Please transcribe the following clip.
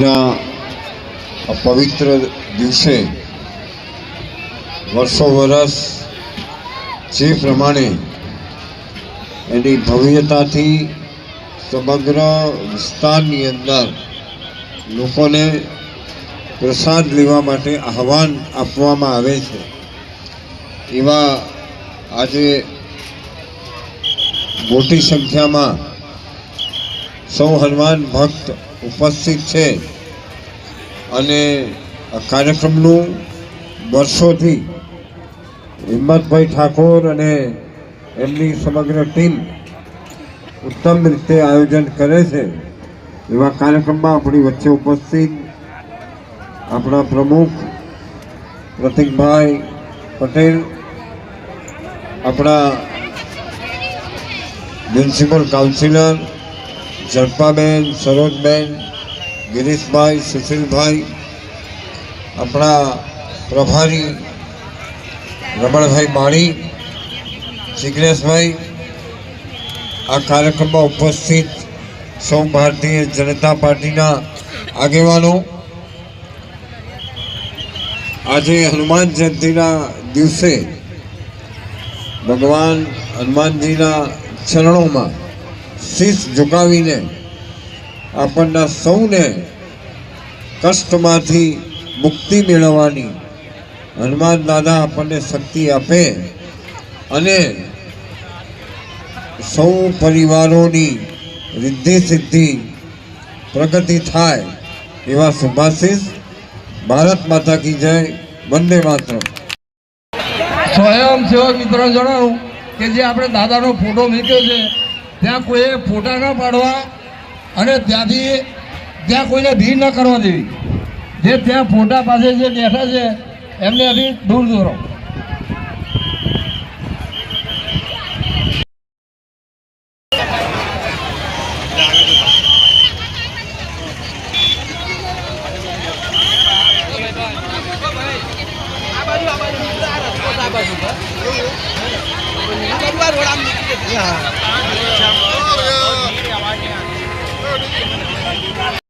આજના પવિત્ર દિવસે વર્ષો વર્ષ જે પ્રમાણે એની ભવ્યતાથી સમગ્ર વિસ્તારની અંદર લોકોને પ્રસાદ લેવા માટે આહવાન આપવામાં આવે છે. એવા આજે મોટી સંખ્યામાં સૌ હનુમાન ભક્ત ઉપસ્થિત છે. અને આ કાર્યક્રમનું વર્ષોથી હિંમતભાઈ ઠાકોર અને એમની સમગ્ર ટીમ ઉત્તમ રીતે આયોજન કરે છે. એવા કાર્યક્રમમાં આપણી વચ્ચે ઉપસ્થિત આપણા પ્રમુખ પ્રતિકભાઈ પટેલ, આપણા મ્યુનિસિપલ કાઉન્સિલર ઝડપાબેન, સરોજબેન, ગિરીશભાઈ, સુશીલભાઈ, આપણા પ્રભારી રમણભાઈ માણી જિગ્નેશભાઈ, આ કાર્યક્રમમાં ઉપસ્થિત સૌ ભારતીય જનતા પાર્ટીના આગેવાનો. આજે હનુમાન જયંતિના દિવસે ભગવાન હનુમાનજીના ચરણોમાં શીશ ઝુકાવીને આપણના સૌને કષ્ટમાંથી મુક્તિ મેળવવાની હનુમાન દાદા આપણને શક્તિ આપે અને સૌ પરિવારોની રિદ્ધિ સિદ્ધિ પ્રગતિ થાય એવા શુભાશીષ. ભારત માતા કી જય. વંદે સ્વયં સ્વયંસેવક મિત્રો જણાવું કે જે આપણે દાદાનો ફોટો મૂક્યો છે ત્યાં કોઈએ ફોટા ન પાડવા અને ત્યાંથી ત્યાં કોઈને ભીડ ન કરવા દેવી. જે ત્યાં ફોટા પાસે જે બેઠા છે, એમને હજી દૂર દોરો. રોડ આમ